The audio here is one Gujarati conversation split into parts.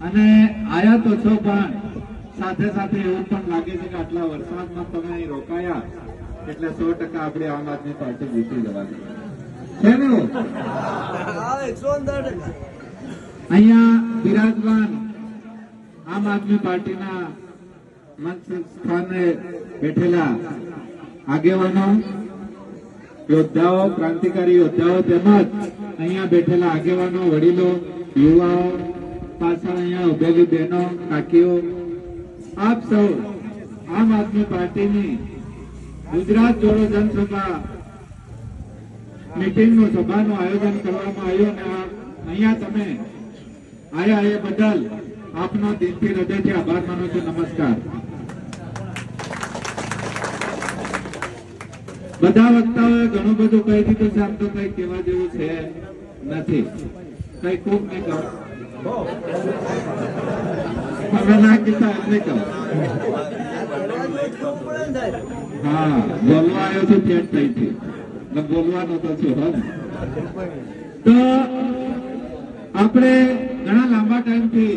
અને આયા તો છો પણ સાથે સાથે એવું પણ લાગે છે કે આટલા વરસાદમાં તમે અહીં રોકાયા એટલે સો ટકા આપણે આમ આદમી પાર્ટી જીતી જવાની. છે ને? અહીંયા બિરાજમાન આમ આદમી પાર્ટીના મંચ સ્થાને બેઠેલા આગેવાનો યોદ્ધાઓ ક્રાંતિકારી યોદ્ધાઓ તેમજ અહીંયા બેઠેલા આગેવાનો વડીલો યુવાઓ પાછળ અહીંયા ઉભેલી બહેનો, કાકીઓ, આપ સૌ આમ આદમી પાર્ટીની ગુજરાત જોડો જનસભા મિટિંગનું સભાનું આયોજન કરવામાં આવ્યું અને અહીંયા તમે આયા એ બદલ આપનો દિલથી હૃદયથી આભાર માનું છું. નમસ્કાર. બધા વક્તાઓએ ઘણું બધું કહી દીધું છે. આમ તો કઈ કહેવા જેવું છે નથી. કઈ ખૂબ નહીં કરો તમે ના કીધા એટલે કહો હા બોલવા આવ્યો છું ફેટ થઈ હતી ને બોલવાનો તો છું, હો. તો આપણે ઘણા લાંબા ટાઈમથી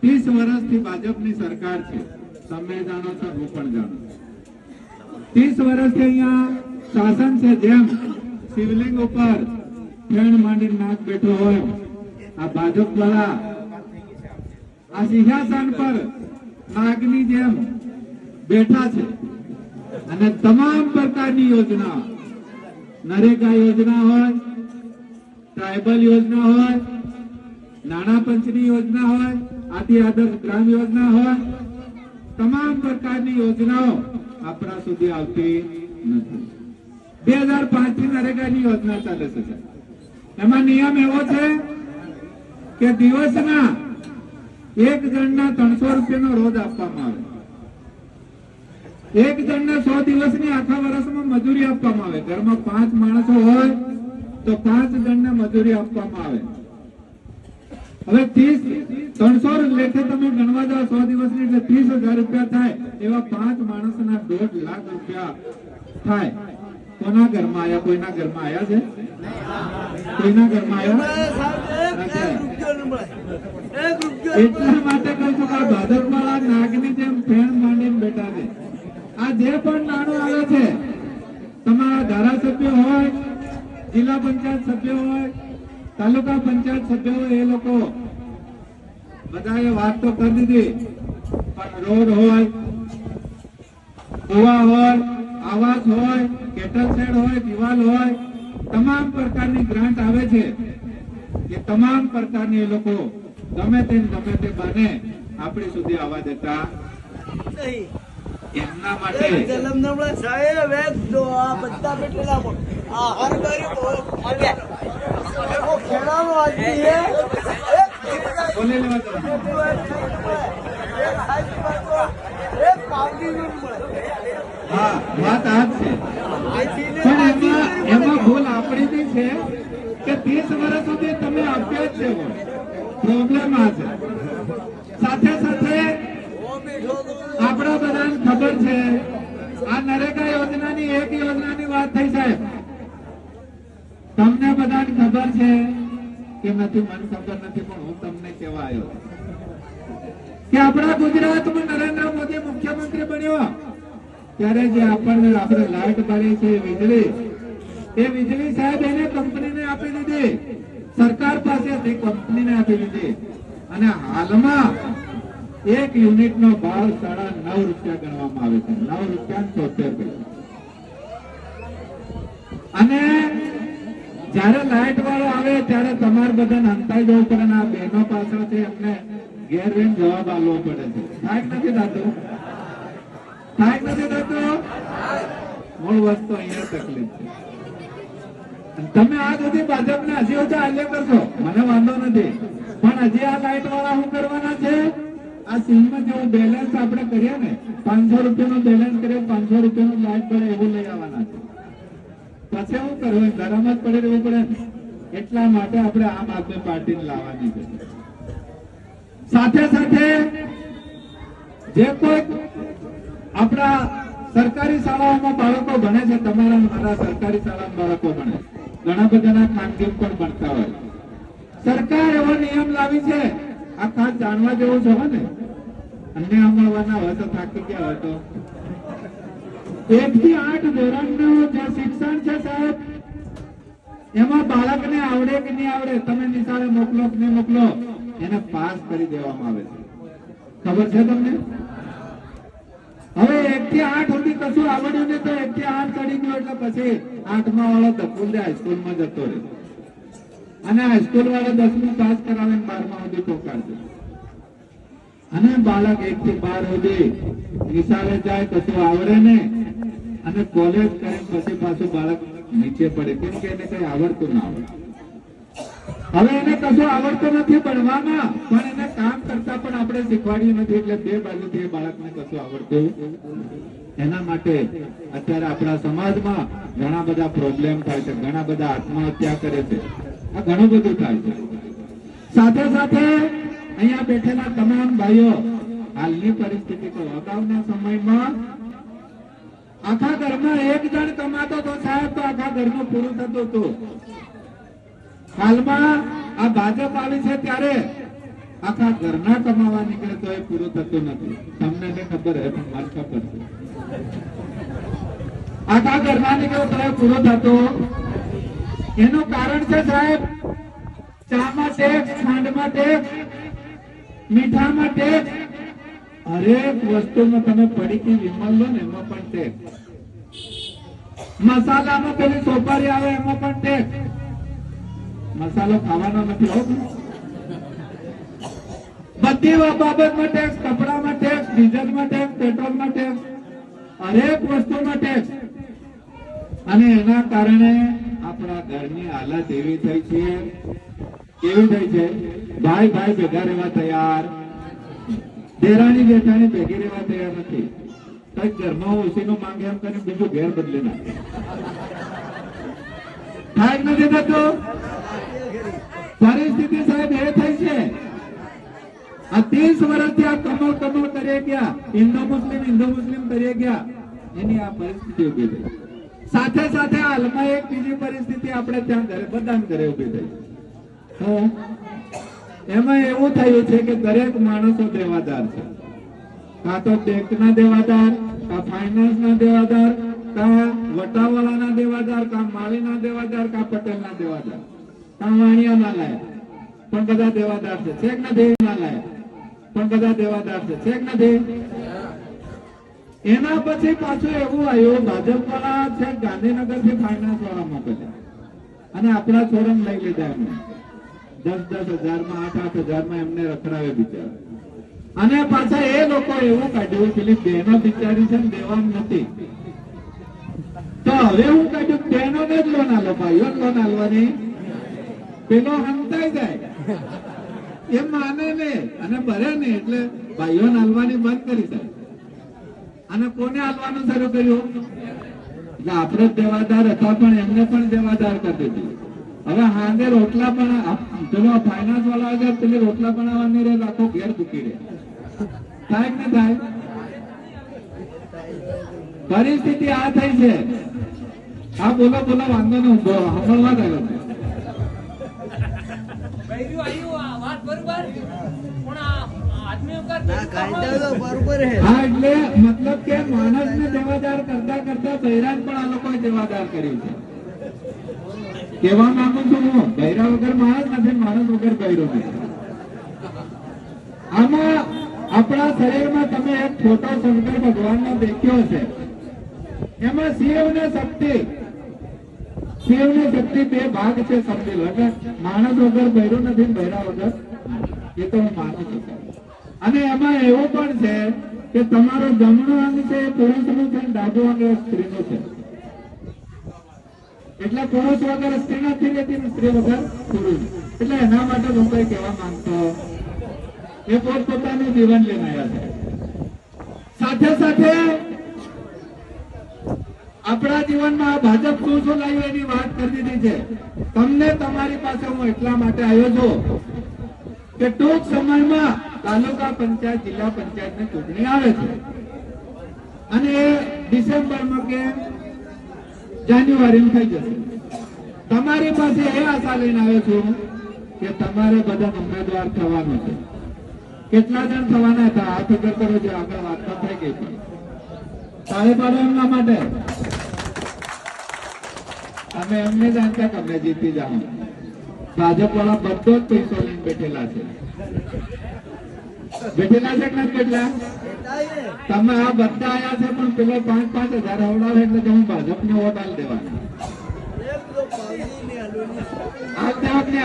ત્રીસ વર્ષથી ભાજપની સરકાર છે તમે જાણો છો, હું પણ જાણું છું. ત્રીસ વર્ષથી અહીંયા શાસન છે જેમ શિવલિંગ ઉપર ફેણ માંડી નાક બેઠો હોય. આ ભાજપ દ્વારા આ સિંહાસન પર નાગની જેમ બેઠા છે. અને તમામ પ્રકારની યોજના, નરેગા યોજના હોય ટ્રાયબલ યોજના હોય, નાણાં પંચની યોજના હોય, આદિ આદર્શ ગ્રામ યોજના હોય, તમામ પ્રકારની યોજનાઓ આપણા સુધી આવતી નથી. બે હજાર પાંચથી નરેગાની યોજના ચાલે છે, સાહેબ. એમાં નિયમ એવો છે કે દિવસના એક જણના ત્રણસો રૂપિયાનો રોજ આપવામાં આવે. એક જણને સો દિવસની આખા વર્ષમાં મજૂરી આપવામાં આવે. ઘરમાં પાંચ માણસો હોય તો પાંચ જણને મજૂરી આપવામાં આવે. હવે ત્રીસ, ત્રણસો લેખે તમે ગણવા જાઓ, સો દિવસની એટલે ત્રીસ હજાર રૂપિયા થાય એવા પાંચ માણસના દોઢ લાખ રૂપિયા થાય. કોના ઘરમાં આયા? કોઈના ઘરમાં આયા છે? કોઈના ઘરમાં આયા? એટલા માટે કહું છું કે નાગની જેમ ફેણ માંડીને બેઠા છે. આ જે પણ નાણું આવે છે તમારા ધારાસભ્ય હોય જિલ્લા પંચાયત સભ્ય હોય તાલુકા પંચાયત સભ્ય હોય એ લોકો બધાએ વાત તો કરી દીધી. પણ રોડ હોય કુવા હોય આવાસ હોય કેટલ શેડ હોય દિવાલ હોય તમામ પ્રકારની ગ્રાન્ટ આવે છે. એ તમામ પ્રકારની એ લોકો ગમે તે ગમે તે બને આપણી સુધી આવવા દેતા એમના માટે. બોલી લેવા હા વાત આ જ છે પણ એમાં એમાં ભૂલ આપણી બી છે કે ત્રીસ વર્ષ સુધી તમે આપ્યા જ છે પ્રોબ્લેમ આ છે સાથે સાથે આપણા બધાને ખબર છે આ નરેગા યોજનાની એક યોજનાની વાત થઈ સાહેબ તમને બધાને ખબર છે કે નથી મને ખબર નથી, પણ હું તમને કહેવા આવ્યો કે આપણા ગુજરાતમાં નરેન્દ્ર મોદી મુખ્યમંત્રી બન્યો. ત્યારે જે આપણને આપણે લાઈટ બાળી છે, વીજળી. એ વીજળી સાહેબ એને કંપનીને આપી દીધી. સરકાર પાસેથી કંપનીને આપી દીધી. અને હાલમાં એક યુનિટ નો ભાવ સાડા નવ રૂપિયા ગણવામાં આવે છે. નવ રૂપિયા તોતેર પૈસા. અને જયારે લાઈટ વાળો આવે ત્યારે તમારે બધાને અંતાઈ જવું પડે ને આ બહેનો પાછળથી એમને ઘેર રહીને જવાબ આપવો પડે છે. થાય નથી થતું. થાય નથી થતું? મૂળ વસ્તુ અહીંયા તકલીફ છે. તમે આ સુધી ભાજપને હજી ઓછા હાલ્ય કરશો. મને વાંધો નથી. પણ હજી આ લાઈટ વાળા શું કરવાના છે? આ સિંહમાં જેવું બેલેન્સ આપણે કરીએ ને, પાંચસો રૂપિયાનું બેલેન્સ કરીએ, પાંચસો રૂપિયાનું લાઈટ પડે એવું લઈ આવવાના છે. પછી શું કરવું ગરમ જ પડી રહેવું પડે. એટલા માટે આપણે આમ આદમી પાર્ટી લાવવાની છે. સાથે સાથે જે કોઈ આપણા સરકારી શાળાઓમાં બાળકો ભણે છે, તમારા મારા સરકારી શાળામાં બાળકો ભણે. ઘણા બધાના ખાનગી પણ ભણતા હોય. સરકાર એવો નિયમ લાવી છે, આ ખાસ જાણવા જેવું છે ને. અન્ય અમલવાના હોય તો થાકી ગયા હોય તો. ખબર છે તમને? હવે એક થી આઠ સુધી કશું આવડ્યું નહીં, તો એક થી આઠ ચડી ગયો એટલે પછી આઠમા વાળો ધક્કું દે હાઈસ્કૂલમાં જતો રહે. અને હાઈસ્કૂલ વાળો દસમું પાસ કરાવે બારમા સુધી પહોંચાડશે અને બાળક એક થી બાર સુધી નિશાળે જાય કશું આવડે ને અને કોલેજ કરે પછી પાછું બાળક નીચે પડે. કેમ કે એને કઈ આવડતું ના આવડે હવે એને કશું આવડતું નથી ભણવામાં, પણ એને કામ કરતા પણ આપણે શીખવાડ્યું નથી. એટલે બે બાજુથી બાળકને કશું આવડતું એના માટે અત્યારે આપણા સમાજમાં ઘણા બધા પ્રોબ્લેમ થાય છે. ઘણા બધા આત્મહત્યા કરે છે. આ ઘણું બધું થાય છે. સાથે સાથે અહીંયા બેઠેલા તમામ ભાઈઓ, હાલની પરિસ્થિતિ તો અગાઉના સમયમાં આખા ઘરમાં એક જણ કમાતો હતો સાહેબ તો આખા ઘરનું પૂરું થતું હતું. હાલમાં આ ભાજપ આવી છે ત્યારે આખા ઘરના કમાવા નીકળે તો એ પૂરું થતું નથી. તમને ને ખબર હે પણ ખબર છે. આખા ઘરના નીકળે તો એ પૂરો થતો. એનું કારણ છે સાહેબ, ચામાં ટેક્સ, ખાંડમાં ટેક્સ મીઠામાં ટેક્સ હરેક વસ્તુમાં તમે પડીકી વિમલ લો ને, એમાં પણ ટેક્સ મસાલામાં પેલી સોપારી આવે, એમાં પણ ટેક્સ મસાલો ખાવાનો નથી, હો. બધી બાબતમાં ટેક્સ કપડામાં ટેક્સ ડીઝલમાં ટેક્સ પેટ્રોલમાં ટેક્સ હરેક વસ્તુમાં ટેક્સ અને એના કારણે આપણા ઘરની હાલત એવી થઈ છે કેવી થઈ છે? ભાઈ ભાઈ, ભેગા રહેવા તૈયાર. દેરાણી જેઠાણી ભેગી રહેવા તૈયાર નથી. કઈ ઘરમાં ઓછીનું માંગે એમ કરીને બીજું ઘેર બદલી નાખે. થાય નથી થતું? પરિસ્થિતિ સાહેબ એ થઈ છે. આ ત્રીસ વર્ષથી આ કમળ કમળ કરી ગયા. હિન્દુ મુસ્લિમ હિન્દુ મુસ્લિમ કરી ગયા. એની આ પરિસ્થિતિ ઊભી થઈ. સાથે સાથે હાલમાં એક બીજી પરિસ્થિતિ આપણે ત્યાં ઘરે બધાને ઘરે ઊભી થઈ. એમાં એવું થયું છે કે દરેક માણસો દેવાદાર છે. કાં તો બેંકના દેવાદાર, કાં ફાઇનાન્સના દેવાદાર, કાં વટાવાળાના દેવાદાર, કાં માળીના દેવાદાર, કાં પટેલના દેવાદાર. કાં વાણિયાના લાયક પણ બધા દેવાદાર છે. છેક નથી ના લાયક પણ બધા દેવાદાર છે. છેક નથી? એના પછી પાછું એવું આવ્યું ભાજપ વાળા છે ગાંધીનગરથી ફાઇનાન્સ વાળા મોકલ્યા. અને આપણા છોડમ લઈ લીધા એમને. દસ દસ હજારમાં આઠ આઠ હજારમાં એમને રખડાવે બિચારા. અને પાછા એ લોકો એવું કાઢ્યું પેલી બહેનો બિચારી છે દેવાનું નથી. તો હવે હું કાઢ્યું બહેનો ને જ લોન આલો ભાઈઓ લોન આલવાની. પેલો હંતાઈ જાય. એ માને ને અને ભરે ને એટલે ભાઈઓ હાલવાની બંધ કરી જાય અને કોને હાલવાનું શરૂ કર્યું? એટલે આપણે દેવાદાર હતા પણ એમને પણ દેવાદાર કરી દીધી. હવે હાંગે રોટલા પણ પેલો ફાઇનાન્સ વાળા આગળ પેલી રોટલા બનાવવાની રે આખો ઘેર મૂકી રે થાય કે ન થાય? પરિસ્થિતિ આ થઈ છે. હા બોલો બોલો વાંધો ન ઊભો સાંભળવા ગયો છે. આ આ ના હે એટલે મતલબ કે માણસને દેવાદાર કરતા કરતા બૈરાજ પણ આ લોકોએ દેવાદાર કર્યું છે. કહેવા માંગુ છું હું, બૈરા વગર માણસ નથી, માણસ વગર બૈરો આમાં આપણા શરીરમાં તમે એક ફોટો શંકર ભગવાનનો દેખ્યો છે. એમાં શિવ શક્તિ શિવ શક્તિ બે ભાગ છે સમજી લો, એટલે માણસ વગર બૈરો નથી, બૈરા વગર એ તો હું માનું છું. અને એમાં એવું પણ છે કે તમારો જમણો અંગ છે એ પુરુષનું છે ડાબો અંગ એ સ્ત્રીનું છે. એટલે પુરુષ વગર સ્ત્રી નથી રહેતી સ્ત્રી વગર પુરુષ. એટલે એના માટે હું કઈ કહેવા માંગતો એ પોતપોતાનું જીવન લઈને છે. સાથે સાથે આપણા જીવનમાં ભાજપ શું શું લાવ્યું એની વાત કરી દીધી છે. તમને તમારી પાસે હું એટલા માટે આવ્યો છું કે ટૂંક સમયમાં તાલુકા પંચાયત, જિલ્લા પંચાયતની ચૂંટણી આવે છે. અને એ ડિસેમ્બરમાં કે જાન્યુઆરીમાં થઈ જશે. તમારી પાસે એ આશા લઈને આવ્યો છું કે તમારે બધા ઉમેદવાર થવાનું છે. કેટલા જણ થવાના હતા? આ ફિગર કરો જે આગળ વાત તો થઈ ગઈ તાળી પાડો એમના માટે. અમે એમને જાણતા કે અમે જીતી જાઓ ભાજપ વાળા બધો જ પૈસો લઈને બેઠેલા છે. બેઠેલા છે કેટલા? તમે આ બધા આવ્યા છે, પણ પેલો પાંચ પાંચ હજાર આવડાવે એટલે તમે ભાજપને વોટ આલી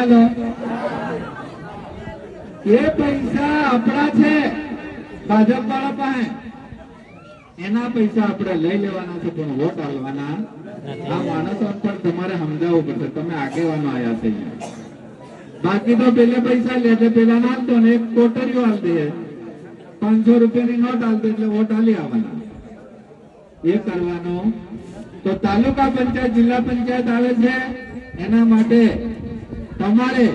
આલો. એ પૈસા આપણા છે, ભાજપ વાળા પાસે. એના પૈસા આપણે લઈ લેવાના છે, પણ વોટ આલવાના. આ માણસો પણ તમારે સમજાવવું પડશે. તમે આગેવાનો આયા છે. બાકી તો પેલે પૈસા લે છે. પેલા નાખતો ને એક કોટરીઓ હાલતી પાંચસો રૂપિયાની નોટ હાલતી એટલે વોટ હાલી આવવાના. એ કરવાનો. તો તાલુકા પંચાયત, જિલ્લા પંચાયત આવે છે. એના માટે તમારે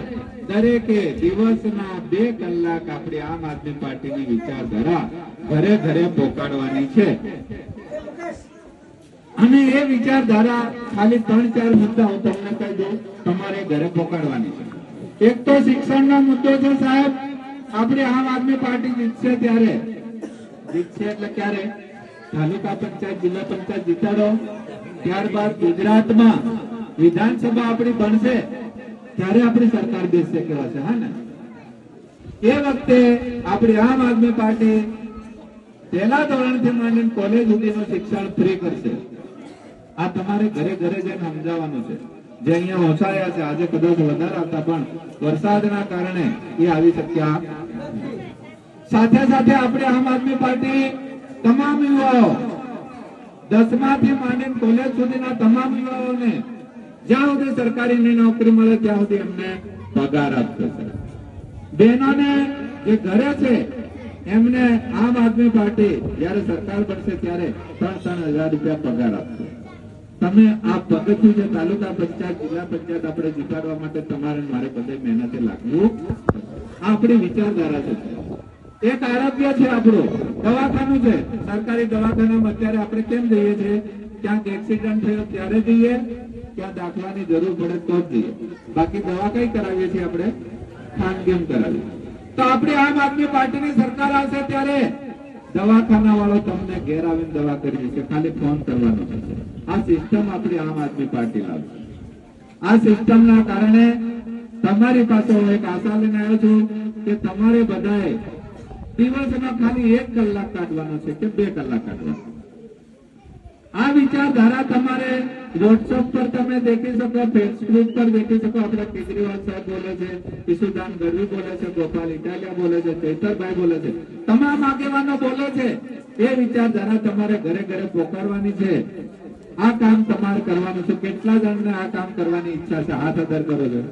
દરેકે દિવસના બે કલાક આપણી આમ આદમી પાર્ટીની વિચારધારા ઘરે ઘરે પોકાડવાની છે. અને એ વિચારધારા ખાલી ત્રણ ચાર મુદ્દા હું તમને કહી દઉં. તમારે ઘરે પોકાડવાની છે. એક તો શિક્ષણનો મુદ્દો છે સાહેબ. આપણી આમ આદમી પાર્ટી જીતશે ત્યારે. જીતશે એટલે ક્યારે? તાલુકા પંચાયત, જિલ્લા પંચાયત જીતાડો. ત્યારબાદ ગુજરાતમાં વિધાનસભા આપણી બનશે. ત્યારે આપણી સરકાર બેસશે કેવા છે, હા ને? એ વખતે આપણી આમ આદમી પાર્ટી પહેલા ધોરણથી માંડીને કોલેજ સુધીનું શિક્ષણ ફ્રી કરશે. આ તમારે ઘરે ઘરે જઈને સમજાવવાનું છે. જે અહીંયા ઓછાયા છે. આજે કદાચ વધારે હતા પણ વરસાદના કારણે એ આવી શક્યા. સાથે સાથે આપણે આમ આદમી પાર્ટી તમામ યુવાઓ, દસમાથી માંડીને કોલેજ સુધીના તમામ યુવાઓને જ્યાં સુધી સરકારી નોકરી મળે ત્યાં સુધી એમને પગાર આપશે. બહેનોને જે ઘરે છે, એમને આમ આદમી પાર્ટી જયારે સરકાર બનશે ત્યારે ત્રણ ત્રણ હજાર રૂપિયા પગાર આપશે તમે આ પગથિયું જે તાલુકા પંચાયત, જિલ્લા પંચાયત આપણે જીતાડવા માટે તમારે મારે બધે મહેનતે લાગવું. આ આપણી વિચારધારા છે. એક આરોગ્ય છે આપણું. દવાખાનું છે. સરકારી દવાખાનામાં અત્યારે આપણે કેમ જઈએ છીએ? ક્યાંક એક્સિડન્ટ થયો ત્યારે જઈએ. ક્યાં દાખલાની જરૂર પડે તો જ જઈએ. બાકી દવા કઈ કરાવીએ છીએ આપણે? ખાનગીમ કરાવીએ. તો આપણે આમ આદમી પાર્ટીની સરકાર આવશે ત્યારે દવાખાના વાળો તમને ઘેર આવીને દવા કરી છે ખાલી ફોન કરવાનો થશે. આ સિસ્ટમ આપણી આમ આદમી પાર્ટી લાવશે આ સિસ્ટમના કારણે તમારી પાસે હું એક આશા લઈને આવ્યો છું કે તમારે બધાએ દિવસમાં ખાલી એક કલાક કાઢવાનો છે કે બે કલાક કાઢવાનો. આ વિચારધારા તમારે વોટ્સઅપ પર તમે દેખી શકો ફેસબુક પર દેખી શકો. આપણા કેજરીવાલ સાહેબ બોલે છે, ઈશુદાન ગઢવી બોલે છે, ગોપાલ ઇટાલિયા બોલે છે, ચૈતરભાઈ બોલે છે. તમામ આગેવાનો બોલે છે. એ વિચારધારા તમારે ઘરે ઘરે પોકારવાની છે. આ કામ તમારે કરવાનું છે. કેટલા જણને આ કામ કરવાની ઈચ્છા છે? હાથ અદર કરો છો.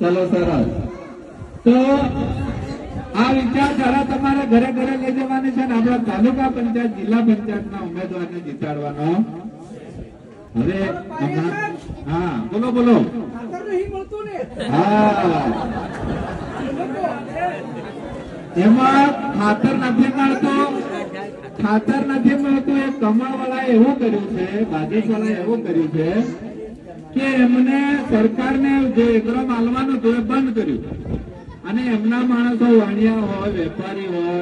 ચલો સરસ. તો આ વિચારધારા તમારે ઘરે ઘરે લઈ જવાની છે ને આપણા તાલુકા પંચાયત, જિલ્લા પંચાયતના ઉમેદવારને જીતાડવાનો. હવે હા, બોલો બોલો. હા. એમાં ખાતર નથી મળતું. ખાતર નથી મળતું એ કમળ વાળા એવું કર્યું છે ભાજપ વાળા એવું કર્યું છે કે એમને સરકારને જે એકરો માલવાનું હતું એ બંધ કર્યું. અને એમના માણસો વાણિયા હોય, વેપારી હોય,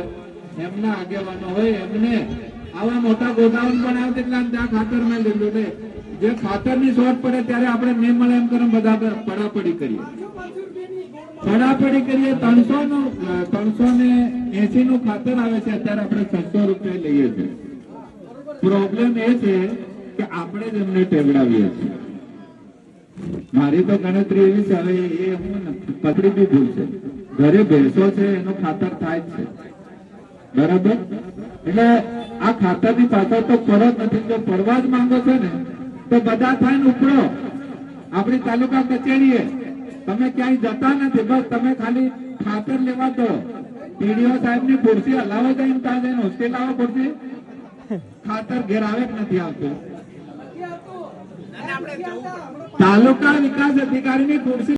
એમના આગેવાનો હોય, એમને આવા મોટા ગોડાઉન આવે એટલે ત્યાં ખાતર મેં લીધું એટલે જે ખાતરની શોર્ટ પડે ત્યારે આપણે નહીં મળે એમ કરીને બધા પડાપડી કરીએ. પડાપડી કરીએ ત્રણસો નું ત્રણસો ને એસી નું ખાતર આવે છે, અત્યારે આપણે છસો રૂપિયા લઈએ છીએ. પ્રોબ્લેમ એ છે કે આપણે જ એમને ટેવડાવીએ છીએ. મારી તો ગણતરી એવી છે, હવે એ હું પકડી બી ભૂલ છે. ઘરે ભેંસો છે, એનું ખાતર થાય છે. બરાબર? એટલે આ ખાતરની પાછળ તો પરત નથી. જો પડવા જ માંગો છો ને, તો બધા થાય ને ઉપડો. આપણી તાલુકા કચેરીએ. તમે ક્યાંય જતા નથી, બસ તમે ખાલી ખાતર લેવા દો. પીડીઓ સાહેબની ખુરશી હલાવો જઈને ત્યાં જઈને હોસ્ટેલ આવો ખુરશી. ખાતર ઘેર આવે જ નથી આવતું. તાલુકા વિકાસ અધિકારી ની. ખુરશી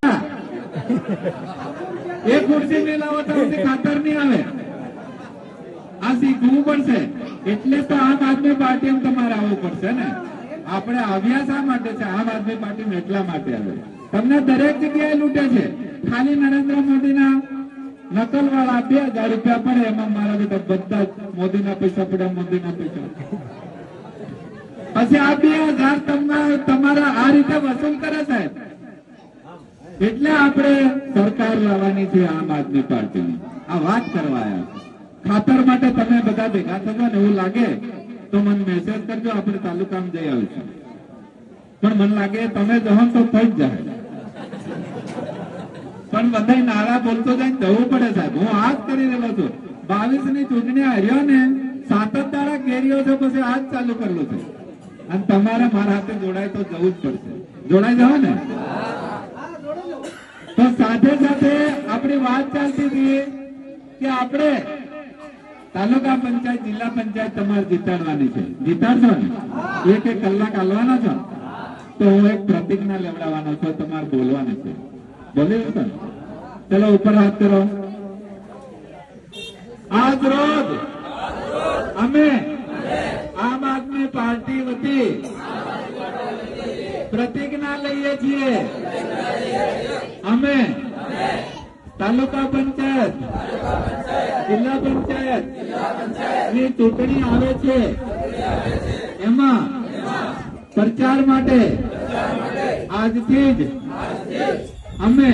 એ ખુરશી નહીં લાવો તો ખાતર નહીં આવે. આ શીખવું પડશે. એટલે તો આમ આદમી પાર્ટી તમારે આવવું પડશે ને. આપણે આવ્યા શા માટે છે? આમ આદમી પાર્ટી એટલા માટે આવે. તમને દરેક જગ્યાએ લૂંટે છે. ખાલી નરેન્દ્ર મોદીના નકલ વાળા બે હજાર રૂપિયા પડે એમાં મારા બેટા બધા જ મોદીના પૈસા પડ્યા, મોદીના પૈસા. પછી આ બે હજાર તમને તમારા આ રીતે વસૂલ કરે સાહેબ એટલે આપણે સરકાર લાવવાની છે આમ આદમી પાર્ટીની. આ વાત કરવા આવ્યા ખાતર માટે તમે બધા ભેગા થશો ને એવું લાગે તો મને મેસેજ કરજો, આપણે તાલુકામાં જઈ આવીશું. પણ મને લાગે તમે જહો તો થઈ જ જાય. પણ બધા નારા બોલતો જાય જવું પડે સાહેબ. હું આ જ કરી રહ્યો છું. બાવીસની ચૂંટણી હાર્યો ને સાત જ તારા કેરીઓ છે, પછી આ જ ચાલુ કરેલું છે. અને તમારે મારા હાથે જોડાય તો જવું જ પડશે. જોડાઈ જાવ ને? તો સાથે સાથે આપણી વાત ચાલતી હતી કે આપણે તાલુકા પંચાયત, જિલ્લા પંચાયત તમારે જીતાડવાની છે. જીતાડશો ને? એક એક કલાક હાલવાના છો? તો હું એક પ્રતિજ્ઞા લેવડાવવાનો છું, તમારે બોલવાનું છે. બોલી શકો ને ચલો ઉપર હાથ કરો આજ રોજ અમે આમ આદમી પાર્ટી વતી પ્રતિજ્ઞા લઈએ છીએ. અમે તાલુકા પંચાયત, જિલ્લા પંચાયતની ચૂંટણી આવે છે. એમાં પ્રચાર માટે આજથી જ અમે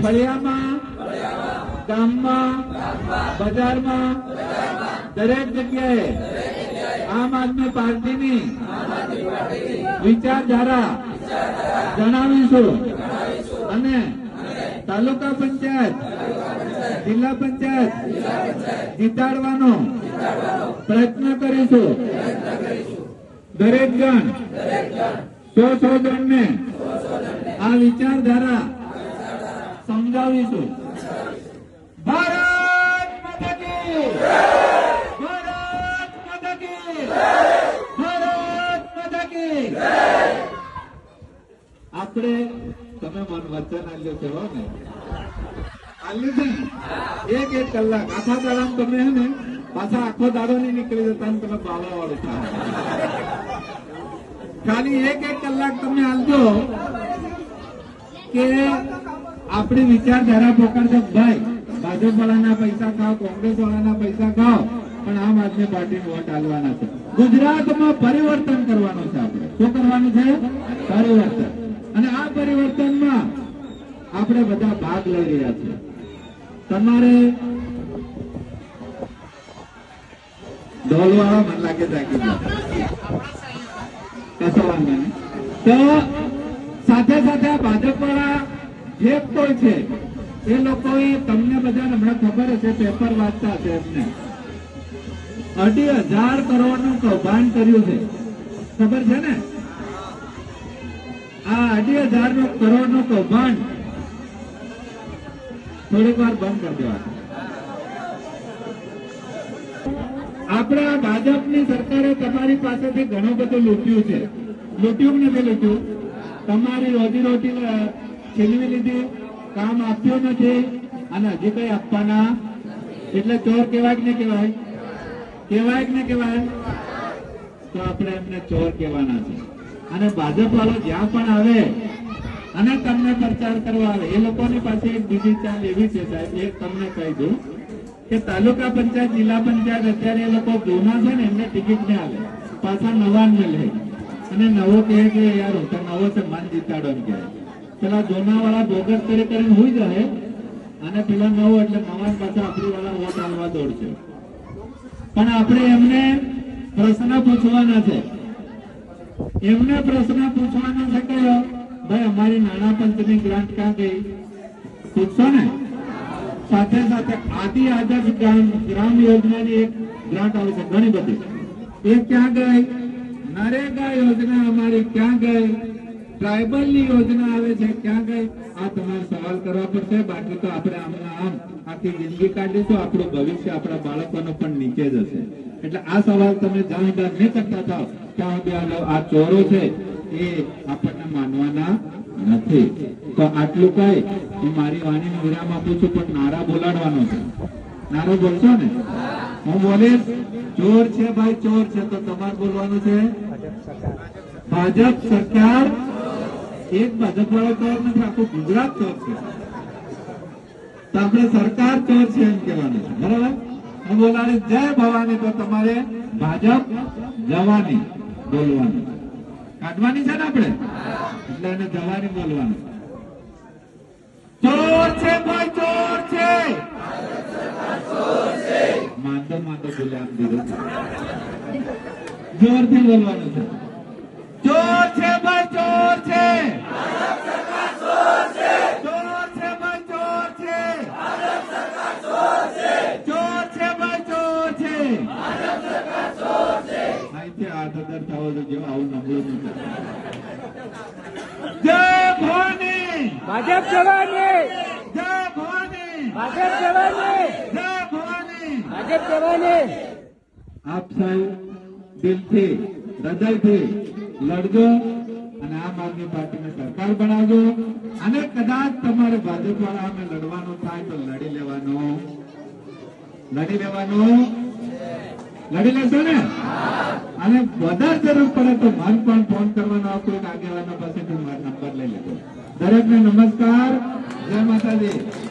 ફળિયામાં ગામમાં બજારમાં દરેક જગ્યાએ આમ આદમી પાર્ટીની વિચારધારા જણાવીશું. અને તાલુકા પંચાયત જિલ્લા પંચાયત જીતાડવાનો પ્રયત્ન કરીશું. દરેક જણ સો સો જણને આ વિચારધારા સમજાવીશું. ભારત માતાજી ભારત માતાજી ભારત માતાજી આપણે, તમે મન વચન આલ્યો હો ને. આલ્યું એક એક કલાક. આખા દાડા તમે હે ને, પાછા આખો દાડો નહીં નીકળી જતા તમે બાવા વાળું ખાલી એક એક કલાક તમે આલજો. કે આપણી વિચારધારા પોકારજો ભાઈ ભાજપ પૈસા ખાઓ કોંગ્રેસ વાળાના પૈસા ખાઓ, પણ આમ આદમી પાર્ટી વોટ આલવાના છે. ગુજરાતમાં પરિવર્તન કરવાનું છે આપણે. શું કરવાનું છે? પરિવર્તન. અને આ પરિવર્તનમાં આપણે બધા ભાગ લઈ રહ્યા છીએ. તમારે ઢોલવાળા મને લાગે જાગી ગયા વાંધો નહીં. તો સાથે સાથે આ ભાજપ વાળા જે કોઈ છે, એ લોકોએ તમને બધા હમણાં ખબર હશે, પેપર વાંચતા હશે એમને. અઢી હજાર કરોડનું કૌભાંડ કર્યું છે. ખબર છે ને? આ અઢી હજારનું કરોડનું કૌભાંડ થોડીક વાર બંધ કરી આપણે આ ભાજપની સરકારે તમારી પાસેથી ઘણું બધું લૂંટ્યું છે. લૂંટ્યું નથી લૂંટ્યું? તમારી રોજીરોટી છીનવી લીધી, કામ આપ્યું નથી અને હજી કઈ આપવાના? એટલે ચોર કેવાય કે નહીં કેવાય કેવાય કે નહીં કેવાય તો આપણે એમને ચોર કહેવાના છે. અને ભાજપ વાળો જ્યાં પણ આવે અને તમને પ્રચાર કરવા આવે, એ લોકોની પાસે એક બીજી ચાલ એવી છે સાહેબ, એક તમને કહી દઉં કે તાલુકા પંચાયત, જિલ્લા પંચાયત અત્યારે એ લોકો જૂના છે ને, એમને ટિકિટ ને આવે પાછા નવા ને લે. અને નવો કહે કે યાર હું તો નવો મન જીતાડો એમ કહે. પેલા જૂના વાળા બોગસ કરી કરીને હોઈ જાય અને પેલા નવો એટલે નવા પાસે આપણી વાળા વોટ આલવા દોડશે. પણ આપણે એમને પ્રશ્ન પૂછવાના છે. એમને પ્રશ્ન પૂછવાનો છે કે, ભાઈ, અમારી નાણાં પંચની ગ્રાન્ટ ક્યાં ગઈ? પૂછશો ને? સાથે સાથે આદિ આદર્શ ગ્રામ ગ્રામ યોજનાની એક ગ્રાન્ટ આવે છે, ઘણી બધી. એ ક્યાં ગઈ? નરેગા યોજના અમારી ક્યાં ગઈ? ટ્રાઇબલની યોજના આવે છે, ક્યાં ગઈ? આ તમારે સવાલ કરવા પડશે. બાકી તો આપણે આમના આમ આખી જિંદગી કાઢીશું. આપણું ભવિષ્ય આપણા બાળકોનો પણ નીચે જશે એટલે આ સવાલ તમે જ્યાં નહીં કરતા થાવ. ત્યાં આ ચોરો છે એ આપણને માનવાના નથી. તો આટલું કઈ હું મારી વાણીને વિરામ આપું છું, પણ નારા બોલાડવાનો છે. નારો બોલશો ને? હું બોલીશ, ચોર છે ભાઈ, ચોર છે. તો તમારે બોલવાનું છે? ભાજપ સરકાર. એક ભાજપ વાળો ચોર નથી આખું ગુજરાત ચોર છે. તો આપણે સરકાર ચોર છે એમ કહેવાનું છે. બરાબર? હું બોલાડી જય ભવાની તો તમારે ભાજપ જવાની બોલવાની. કાઢવાની છે ને આપણે? એટલે એને જવાની બોલવાનું. ચોર છે ભાઈ, ચોર છે. માંદો માંદો બોલે આમ જોરથી બોલવાનું છે. ચોર છે ભાઈ ચોર છે ચોર છે ભાઈ ચોર છે ચોર છે ભાઈ ચોર છે અહીંથી આઠ હજાર થવો જોઈએ આવું નબળું નથી જય ભવાની ભાજપ જવાની જય ભવાની ભાજપ જવાની જય ભવાની ભાજપ જવાની આપ સૌ દિલથી હૃદયથી લડજો અને આમ આદમી પાર્ટીને સરકાર બનાવજો. અને કદાચ તમારે ભાજપ વાળા અમે લડવાનું થાય તો લડી લેવાનો. લડી લેવાનો? લડી લેશો ને? અને વધારે જરૂર પડે તો મન પણ ફોન કરવાનો, આ કોઈ આગેવાનો પાસેથી મારો નંબર લઈ લેજો. દરેકને નમસ્કાર. જય માતાજી.